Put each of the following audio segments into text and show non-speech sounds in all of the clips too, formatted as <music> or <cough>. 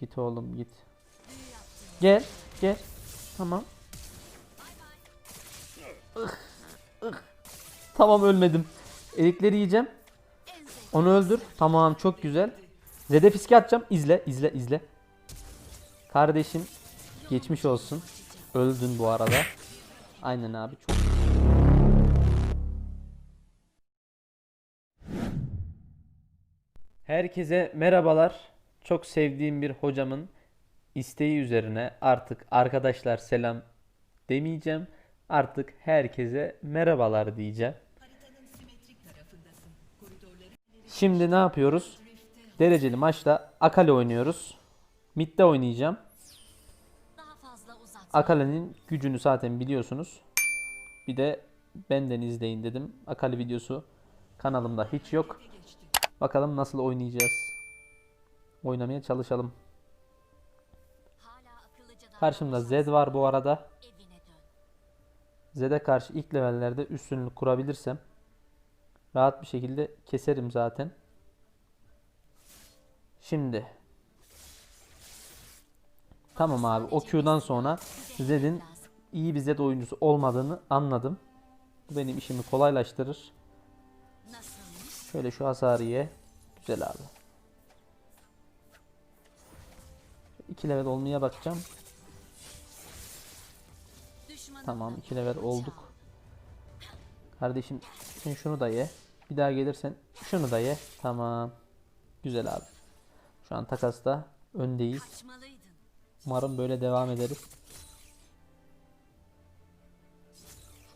Git oğlum git. Gel. Gel. Tamam. Tamam ölmedim. Erikleri yiyeceğim. Onu öldür. Tamam çok güzel. Zede fiske atacağım. İzle izle izle. Kardeşim geçmiş olsun. Öldün bu arada. Aynen abi çok. Herkese merhabalar. Çok sevdiğim bir hocamın isteği üzerine artık arkadaşlar selam demeyeceğim. Artık herkese merhabalar diyeceğim. Şimdi ne yapıyoruz? Dereceli maçta Akali oynuyoruz. Mid'de oynayacağım. Akali'nin gücünü zaten biliyorsunuz. Bir de benden izleyin dedim. Akali videosu kanalımda hiç yok. Bakalım nasıl oynayacağız. Oynamaya çalışalım. Karşımda Zed var bu arada. Zed'e karşı ilk levellerde üstünlük kurabilirsem rahat bir şekilde keserim zaten. Şimdi Tamam abi o Q'dan sonra Zed'in iyi bir Zed oyuncusu olmadığını anladım. Bu benim işimi kolaylaştırır. Şöyle şu hasarı ye. Güzel abi. 2 level olmaya bakacağım. Tamam 2 level olduk. Kardeşim sen şunu da ye. Bir daha gelirsen şunu da ye. Tamam. Güzel abi. Şu an takasta öndeyiz. Umarım böyle devam ederiz.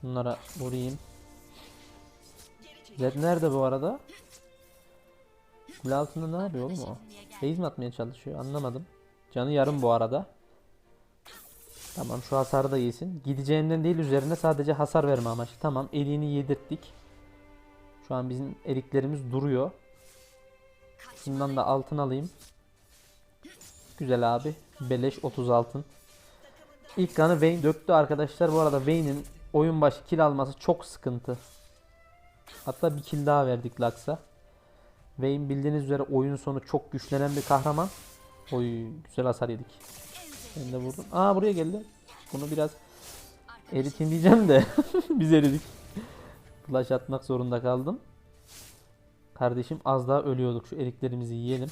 Şunlara vurayım. Zed nerede bu arada? Kule altında ne yapıyor oğlum o? Base mi atmaya çalışıyor? Anlamadım. Canı yarım bu arada. Tamam şu hasarı da yesin. Gideceğinden değil üzerine sadece hasar verme amaçlı. Tamam eliğini yedirttik. Şu an bizim eriklerimiz duruyor. Şundan da altın alayım. Güzel abi. Beleş 30 altın. İlk kanı Vayne döktü arkadaşlar. Bu arada Vayne'in oyun başı kill alması çok sıkıntı. Hatta bir kill daha verdik Lux'a. Vayne bildiğiniz üzere oyun sonu çok güçlenen bir kahraman. Oy güzel hasar yedik. Ben de vurdum. Aa buraya geldi. Bunu biraz eritin diyeceğim de <laughs> biz eridik. Flash atmak zorunda kaldım. Kardeşim az daha ölüyorduk. Şu eriklerimizi yiyelim.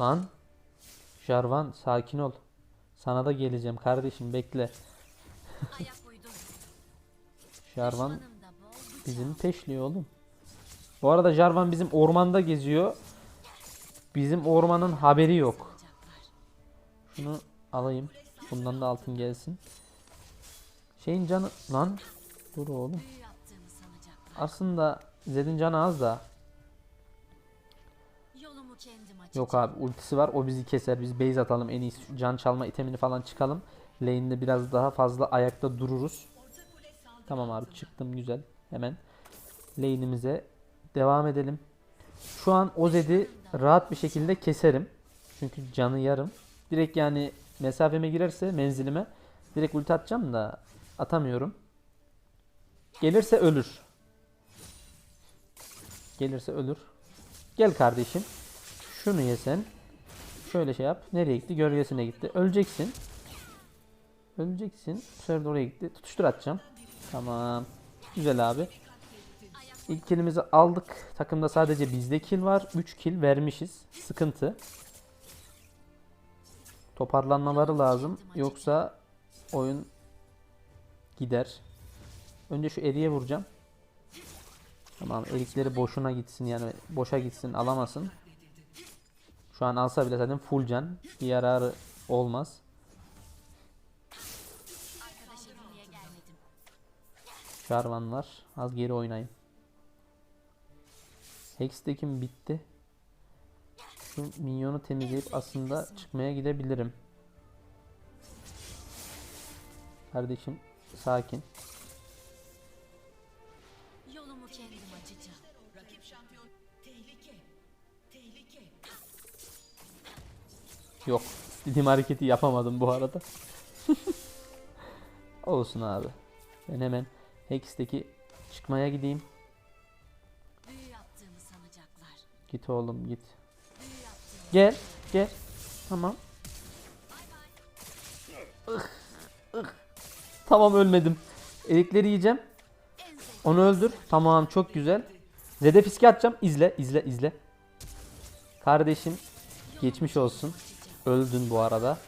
Lan. Jarvan sakin ol. Sana da geleceğim kardeşim bekle. <laughs> Jarvan bizim peşliyor oğlum. Bu arada Jarvan bizim ormanda geziyor. Bizim ormanın haberi yok. Şunu alayım. Bundan da altın gelsin. Şeyin canı lan dur oğlum. Aslında Zed'in canı az da. Yok abi ultisi var o bizi keser. Biz base atalım en iyisi. Can çalma itemini falan çıkalım. Lane'de biraz daha fazla ayakta dururuz. Tamam abi çıktım güzel. Hemen lane'imize devam edelim. Şu an o Zed'i rahat bir şekilde keserim. Çünkü canı yarım. Direkt yani mesafeme girerse menzilime direkt ulti atacağım da atamıyorum. Gelirse ölür. Gelirse ölür. Gel kardeşim. Şunu yesen. Şöyle şey yap. Nereye gitti? Gölgesine gitti. Öleceksin. Öleceksin. De oraya gitti. Tutuştur atacağım. Tamam. Güzel abi. İlk killimizi aldık. Takımda sadece bizde kill var. 3 kill vermişiz. Sıkıntı. Toparlanmaları lazım. Yoksa oyun gider. Önce şu eriye vuracağım. Tamam erikleri boşuna gitsin yani boşa gitsin alamasın. Şu an alsa bile zaten full can. Bir yararı olmaz. Jarvan var. Az geri oynayın. Hex'tekim bitti. Şu minyonu temizleyip aslında çıkmaya gidebilirim. Kardeşim sakin. Yolumu kendim açacağım. Yok. İstediğim hareketi yapamadım bu arada. <laughs> Olsun abi. Ben hemen Hex'teki çıkmaya gideyim. Git oğlum git. Gel. Gel. Tamam. Tamam ölmedim. Elikleri yiyeceğim. Onu öldür. Tamam çok güzel. Zede fiske atacağım. İzle izle izle. Kardeşim geçmiş olsun. Öldün bu arada.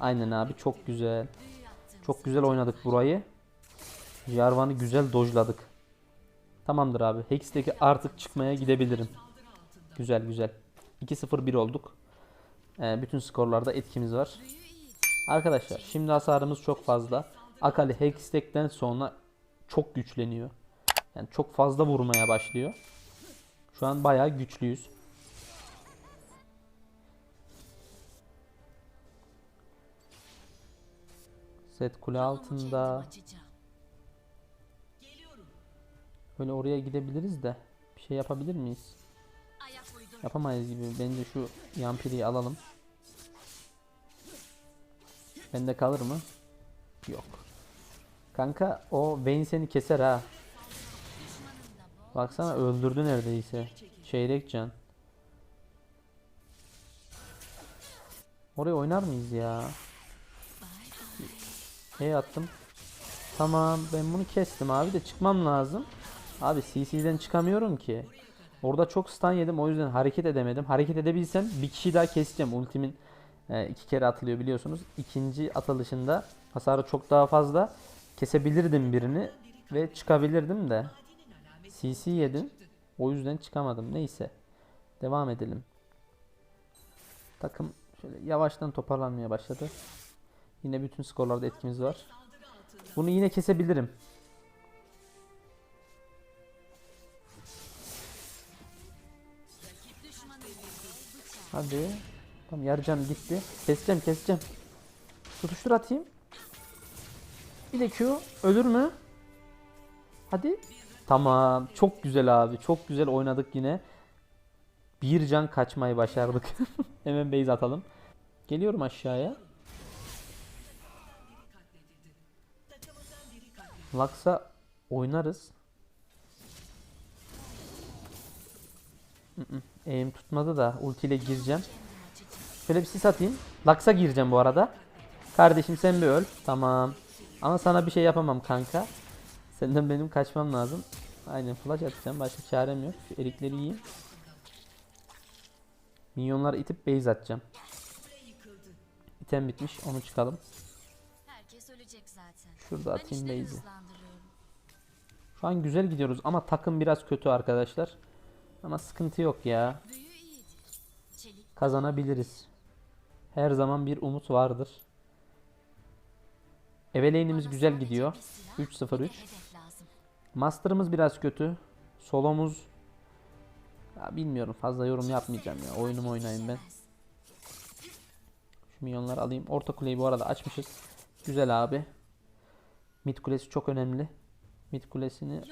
Aynen abi çok güzel. Çok güzel oynadık burayı. Jarvan'ı güzel dojladık. Tamamdır abi. Hex'teki artık çıkmaya gidebilirim. Güzel güzel. 2-0-1 olduk. Ee, bütün skorlarda etkimiz var. Arkadaşlar şimdi hasarımız çok fazla. Akali Hextech'ten sonra çok güçleniyor. Yani çok fazla vurmaya başlıyor. Şu an bayağı güçlüyüz. Set kule altında. Böyle oraya gidebiliriz de. Bir şey yapabilir miyiz? Yapamayız gibi. Bence şu yampiriyi alalım. Bende kalır mı? Yok. Kanka o Vayne seni keser ha. Baksana öldürdü neredeyse. Çeyrek can. Oraya oynar mıyız ya? Hey attım. Tamam ben bunu kestim abi de çıkmam lazım. Abi CC'den çıkamıyorum ki. Orada çok stun yedim o yüzden hareket edemedim. Hareket edebilsem bir kişi daha keseceğim. Ultimin e, iki kere atılıyor biliyorsunuz. İkinci atılışında hasarı çok daha fazla. Kesebilirdim birini ve çıkabilirdim de. CC yedim. O yüzden çıkamadım. Neyse. Devam edelim. Takım şöyle yavaştan toparlanmaya başladı. Yine bütün skorlarda etkimiz var. Bunu yine kesebilirim. Hadi. Tamam yarıcan gitti. Keseceğim keseceğim. Tutuştur atayım. Bir de Q. Ölür mü? Hadi. Tamam. Çok güzel abi. Çok güzel oynadık yine. Bir can kaçmayı başardık. <laughs> Hemen base atalım. Geliyorum aşağıya. Lux'a oynarız. Aim tutmadı da ultiyle gireceğim. Şöyle bir sis atayım. Lux'a gireceğim bu arada. Kardeşim sen bir öl. Tamam. Ama sana bir şey yapamam kanka. Senden benim kaçmam lazım. Aynen flash atacağım. Başka çarem yok. Şu erikleri yiyeyim. Minyonları itip base atacağım. İtem bitmiş. Onu çıkalım. Şurada atayım base'i. Şu an güzel gidiyoruz ama takım biraz kötü arkadaşlar. Ama sıkıntı yok ya. Kazanabiliriz. Her zaman bir umut vardır. Evelane'imiz bana güzel gidiyor. bir silah, bir de 3-0-3. hedef lazım. Master'ımız biraz kötü. Solomuz ya bilmiyorum fazla yorum yapmayacağım ya. Oyunumu oynayayım ben. Şu milyonları alayım. Orta kuleyi bu arada açmışız. Güzel abi. Mid kulesi çok önemli. Mid kulesini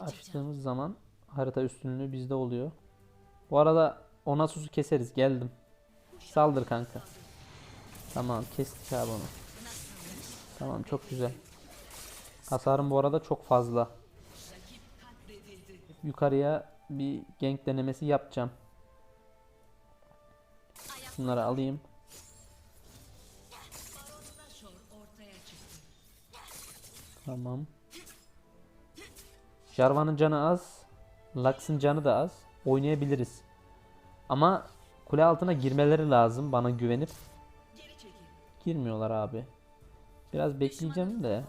açtığımız zaman harita üstünlüğü bizde oluyor. Bu arada ona susu keseriz. Geldim. Saldır kanka. Tamam kestik abi onu. Tamam çok güzel. Hasarım bu arada çok fazla. Yukarıya bir gank denemesi yapacağım. Şunları alayım. Tamam. Jarvan'ın canı az. Lux'ın canı da az. Oynayabiliriz. Ama kule altına girmeleri lazım bana güvenip. Girmiyorlar abi. Biraz bekleyeceğim de.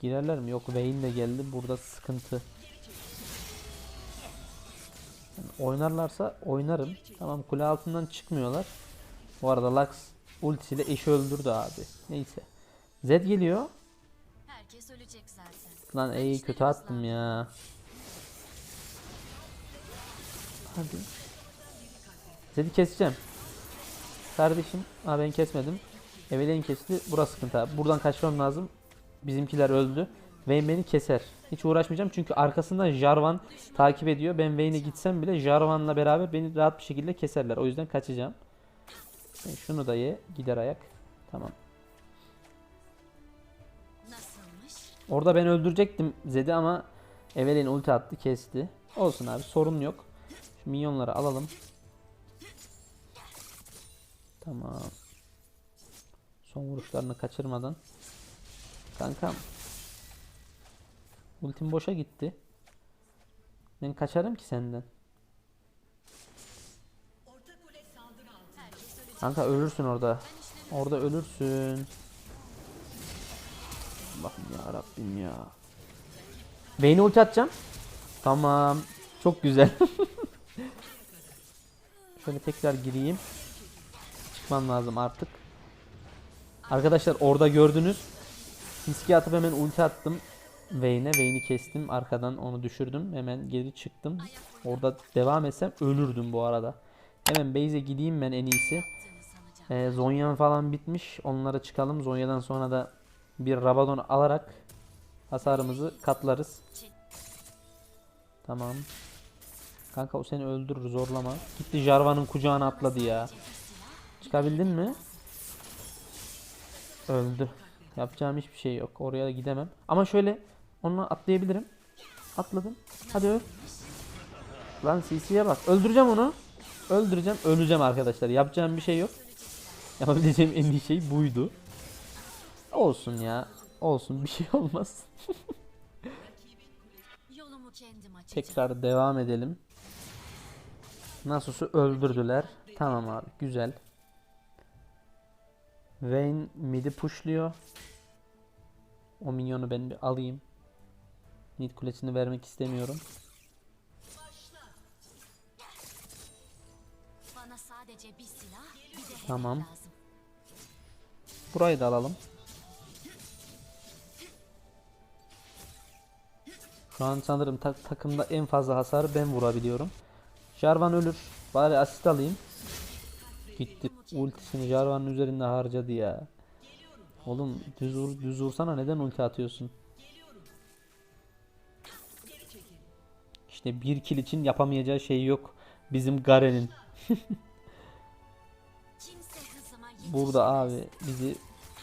Girerler mi? Yok Vayne de geldi. Burada sıkıntı. Yani oynarlarsa oynarım. Tamam kule altından çıkmıyorlar. Bu arada Lux ultisiyle eşi öldürdü abi. Neyse. Zed geliyor. Herkes ölecek zaten. Lan iyi kötü attım ya. Hadi. Zed'i keseceğim. Kardeşim. Aa ben kesmedim. Evelyn kesti. Burası sıkıntı abi. Buradan kaçmam lazım. Bizimkiler öldü. Vayne beni keser. Hiç uğraşmayacağım çünkü arkasından Jarvan takip ediyor. Ben Vayne'e gitsem bile Jarvan'la beraber beni rahat bir şekilde keserler. O yüzden kaçacağım. Şunu da ye. Gider ayak. Tamam. Orada ben öldürecektim Zed'i ama Evelyn ulti attı kesti. Olsun abi sorun yok. Şu minyonları alalım. Tamam. Son vuruşlarını kaçırmadan. Kankam. Ultim boşa gitti. Ben kaçarım ki senden. Kanka ölürsün orada. Orada ölürsün. Allah'ım ya Rabbim ya. Beyni ulti atacağım. Tamam. Çok güzel. <laughs> Şöyle tekrar gireyim. Çıkmam lazım artık. Arkadaşlar orada gördünüz. Miski atıp hemen ulti attım. Vayne'e. Vayne'i kestim. Arkadan onu düşürdüm. Hemen geri çıktım. Orada devam etsem ölürdüm bu arada. Hemen base'e gideyim ben en iyisi. Ee, Zonya'm falan bitmiş. Onlara çıkalım. Zonya'dan sonra da bir Rabadon alarak hasarımızı katlarız. Tamam. Kanka o seni öldürür zorlama. Gitti Jarvan'ın kucağına atladı ya. Çıkabildin mi? Öldü. Yapacağım hiçbir şey yok. Oraya da gidemem. Ama şöyle onunla atlayabilirim. Atladım. Hadi öl. Lan CC'ye bak. Öldüreceğim onu. Öldüreceğim. Öleceğim arkadaşlar. Yapacağım bir şey yok. Yapabileceğim en iyi şey buydu. Olsun ya. Olsun bir şey <laughs> olmaz. Tekrar devam edelim. Nasus'u öldürdüler. Tamam abi güzel. Vayne mid'i pushluyor. O minyonu ben bir alayım. Mid kulesini vermek istemiyorum. Bana sadece bir silah, Tamam. Burayı da alalım. Şu an sanırım tak- takımda en fazla hasarı ben vurabiliyorum. Jarvan ölür. Bari asist alayım. Gitti. Ultisini Jarvan'ın üzerinde harcadı ya. Oğlum düz, vur, düz vursana neden ulti atıyorsun? İşte bir kill için yapamayacağı şey yok. Bizim Garen'in. <laughs> Burada abi bizi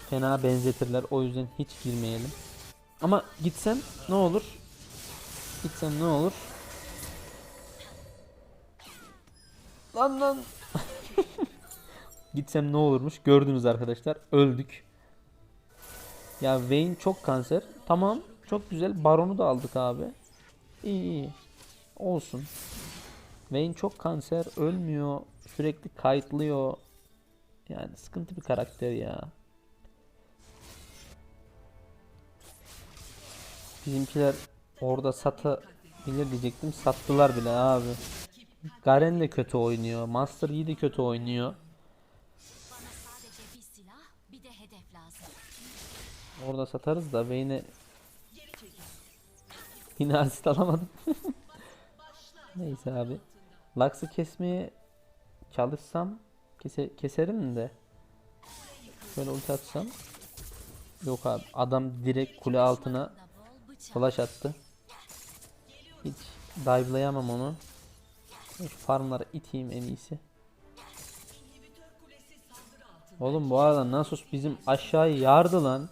fena benzetirler. O yüzden hiç girmeyelim. Ama gitsem ne olur? Gitsem ne olur? Lan lan. <laughs> gitsem ne olurmuş? Gördünüz arkadaşlar. Öldük. Ya Vayne çok kanser. Tamam. Çok güzel. Baron'u da aldık abi. İyi iyi. Olsun. Vayne çok kanser. Ölmüyor. Sürekli kayıtlıyor. Yani sıkıntı bir karakter ya. Bizimkiler orada satabilir diyecektim. Sattılar bile abi. Garen de kötü oynuyor. Master Yi de kötü oynuyor. Orada satarız da Vayne'e yine asist alamadım. <laughs> Neyse abi. Lux'ı kesmeye çalışsam kese, keserim de. Şöyle ulti atsam. Yok abi. Adam direkt kule altına flash attı. Hiç dive'layamam onu. Şu farmları iteyim en iyisi. Oğlum bu arada Nasus bizim aşağıyı yardı lan.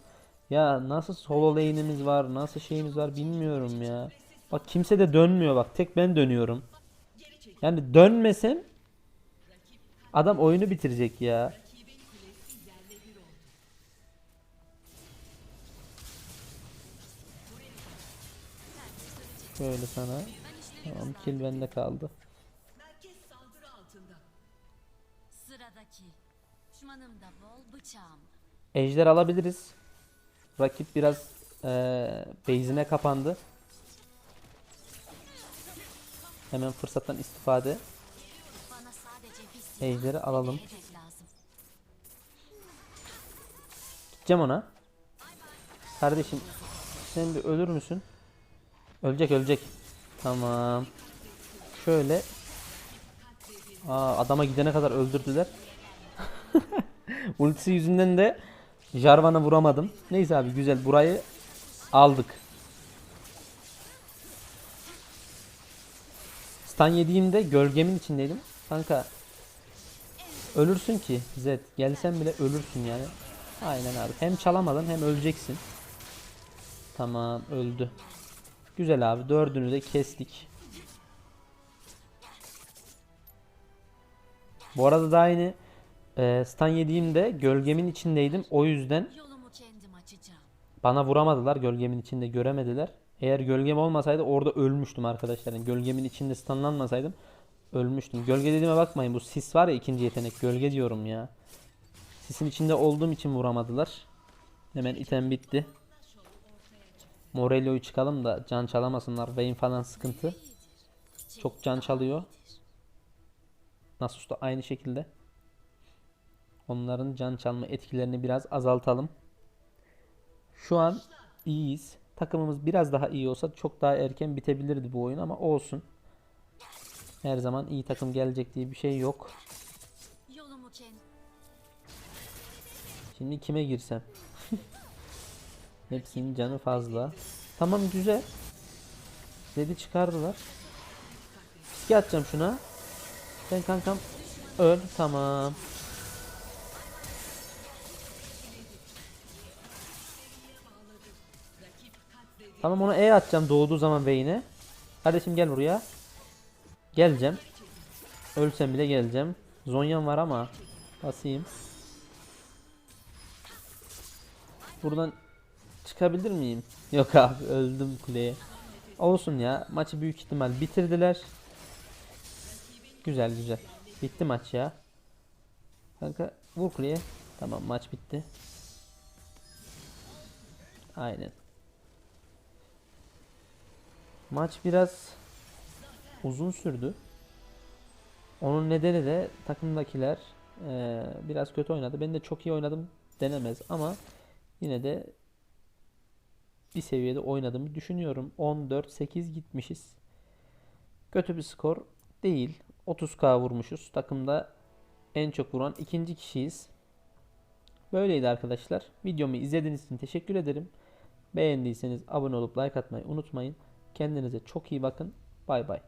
Ya nasıl solo lane'imiz var, nasıl şeyimiz var bilmiyorum ya. Bak kimse de dönmüyor bak. Tek ben dönüyorum. Yani dönmesem adam oyunu bitirecek ya. Şöyle sana. Tamam kill bende kaldı. Sıradaki. Düşmanım da bol bıçağım. Ejder alabiliriz. Rakip biraz eee base'ine kapandı. Hemen fırsattan istifade. Ejderi alalım. Gideceğim ona. Kardeşim sen bir ölür müsün? Ölecek ölecek. Tamam. Şöyle. Aa, adama gidene kadar öldürdüler. <laughs> Ultisi yüzünden de Jarvan'a vuramadım. Neyse abi güzel burayı aldık. Stun yediğimde gölgemin içindeydim. Kanka ölürsün ki Zed. Gelsen bile ölürsün yani. Aynen abi. Hem çalamadın hem öleceksin. Tamam öldü. Güzel abi. Dördünü de kestik. Bu arada daha yeni Ee, stun yediğimde gölgemin içindeydim. O yüzden bana vuramadılar. Gölgemin içinde göremediler. Eğer gölgem olmasaydı orada ölmüştüm arkadaşlar. Yani gölgemin içinde stunlanmasaydım ölmüştüm. Gölge dediğime bakmayın. Bu sis var ya ikinci yetenek. Gölge diyorum ya. Sisin içinde olduğum için vuramadılar. Hemen item bitti. Morello'yu çıkalım da can çalamasınlar. Vayne falan sıkıntı. Çok can çalıyor. Nasus da aynı şekilde. Onların can çalma etkilerini biraz azaltalım. Şu an iyiyiz. Takımımız biraz daha iyi olsa çok daha erken bitebilirdi bu oyun ama olsun. Her zaman iyi takım gelecek diye bir şey yok. Şimdi kime girsem? <laughs> Hepsinin canı fazla. Tamam güzel. Dedi çıkardılar. Fiske atacağım şuna. Sen kankam öl. Tamam. Tamam ona E atacağım doğduğu zaman Vayne'e. Kardeşim gel buraya. Geleceğim. Ölsem bile geleceğim. Zonya'm var ama basayım. Buradan çıkabilir miyim? <laughs> Yok abi öldüm kuleye. Olsun ya maçı büyük ihtimal bitirdiler. Güzel güzel. Bitti maç ya. Kanka vur kuleye. Tamam maç bitti. Aynen. Maç biraz uzun sürdü. Onun nedeni de takımdakiler eee, biraz kötü oynadı. Ben de çok iyi oynadım denemez ama yine de bir seviyede oynadığımı düşünüyorum. 14-8 gitmişiz. Kötü bir skor değil. 30k vurmuşuz. Takımda en çok vuran ikinci kişiyiz. Böyleydi arkadaşlar. Videomu izlediğiniz için teşekkür ederim. Beğendiyseniz abone olup like atmayı unutmayın. Kendinize çok iyi bakın. Bay bay.